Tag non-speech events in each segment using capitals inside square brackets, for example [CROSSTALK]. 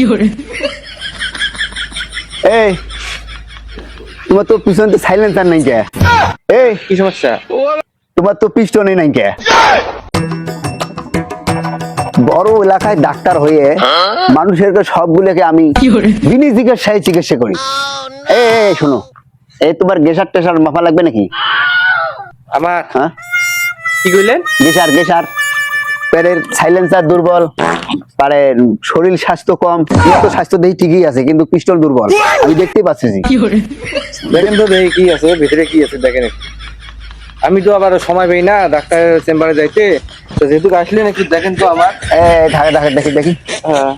[LAUGHS] তোমার তো নাই এই কি সমস্যা? তোমার তো নাই বড় এলাকায় ডাক্তার হয়ে মানুষের সবগুলোকে আমি বিনি চিকিৎসায় চিকিৎসা করি। এ শোনো। এই তোমার গেসার টেসার মাফা লাগবে নাকি? আমার? হ্যাঁ? কি কইলেন? গেসার গেসার। পেটের সাইলেন্সার দুর্বল পারে শরীর স্বাস্থ্য কম তো স্বাস্থ্য দেখি ঠিকই আছে কিন্তু পিস্টল দুর্বল। আমি দেখতেই পাচ্ছি，দেখেন তো দেখি কি আছে? ভিতরে কি আছে? দেখেন আমি তো আবার সময় পাই না ডাক্তারের চেম্বারে যাইতে। তো যেহেতু আসলেন একটু দেখেন তো আমার। ঢাকা ঢাকা দেখি দেখি। হ্যাঁ।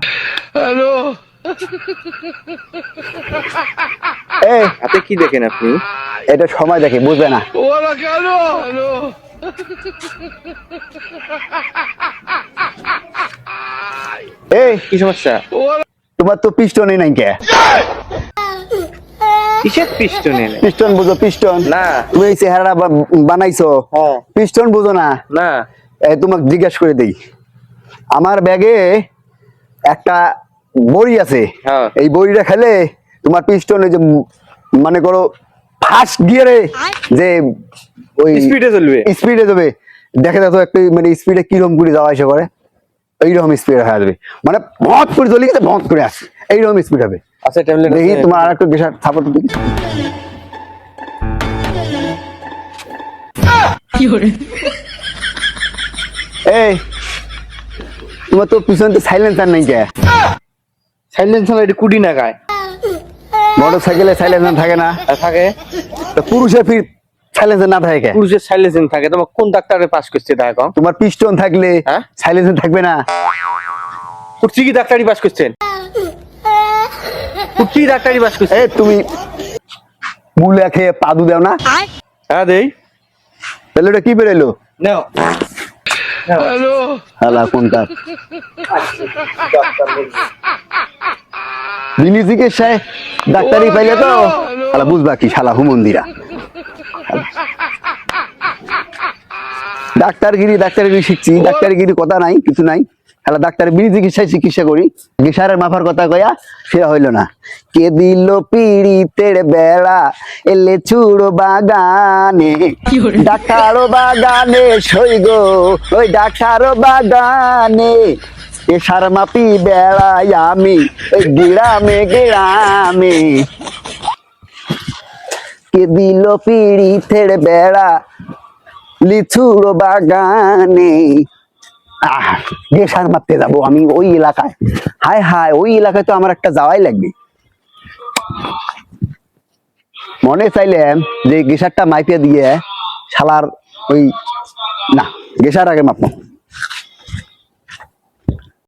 এই হাতে কি দেখেন আপনি? এটা সময় দেখে বুঝবে না। [LAUGHS] এই কি সমস্যা? তোমার তো পিস্টনই নাই কে? কিসের পিস্টন পিস্টন বুঝো পিস্টন না। তুমি এই চেহারা বানাইছো? হ্যাঁ। পিস্টন বুঝো না? না। এই তোমাকে জিজ্ঞাসা করে দেই আমার ব্যাগে একটা বড়ি আছে। হ্যাঁ। এই বড়িটা খেলে তোমার পিস্টন ওই যে মনে করো ফার্স্ট গিয়ারে যে ওই স্পিডে চলবে। স্পিডে যাবে। দেখে দেখো একটা মানে স্পিডে কীরকম করে যাওয়া আসা করে। এইরকম স্পিড হয়ে যাবে। মানে ভত করে চলে গেছে ভত করে আসে এইরকম স্পিড হবে। আচ্ছা ট্যাবলেট দেখি তোমার আর একটু গেসার সাপোর্ট দেখি 有人，এই তোমার তো পিছনে সাইলেন্সার নাই কে? সাইলেন্সার এটা কুডি না গায়। মোটর সাইকেলে সাইলেন্সার থাকে না। থাকে? তো পুরুষের ফির সাইলেন্সার না থাকে। পুরুষের সাইলেন্সিং থাকে। তোমার কোন ডাক্তারে পাস করছে তাই কম তোমার পিস্টন থাকলে হ্যাঁ? সাইলেন্সার থাকবে না। কুর্চি কি ডাক্তারি পাস করছেন কুর্চি ডাক্তারি পাস করছে? এ তুমি মুলা খেয়ে পাদু দাও না। হ্যাঁ দেই। তাহলে ওটা কি বেরোলো? নাও। হালা কোনটা? বিনি চিকিৎসায় ডাক্তারি পাইলে তো? হালা বুঝবা কি শালা হুমন্দিরা। ডাক্তারগিরি ডাক্তারগিরি শিখছি। ডাক্তারগিরি কথা নাই কিছু নাই। ডাক্তার বিনি চিকিৎসায় চিকিৎসা করি। গেসারের মাফার কথা কয়া সেটা হইল না। কে দিল পিড়িতের বেড়া এলে চুড়ো বাগানে? ডাক্তারও বাগানে সই গো। ওই ডাক্তারও বাগানে। সার মাপি বেড়াই আমি গিরামে গিরামে। কে দিল পিড়িতের বেড়া লিচুর বাগানে? আহ গেসার মারতে যাব আমি ওই এলাকায়। হায় হায়, ওই এলাকায় তো আমার একটা যাওয়াই লাগবে। মনে চাইলাম যে গেসারটা মাইপে দিয়ে শালার ওই না গেসার আগে মাপো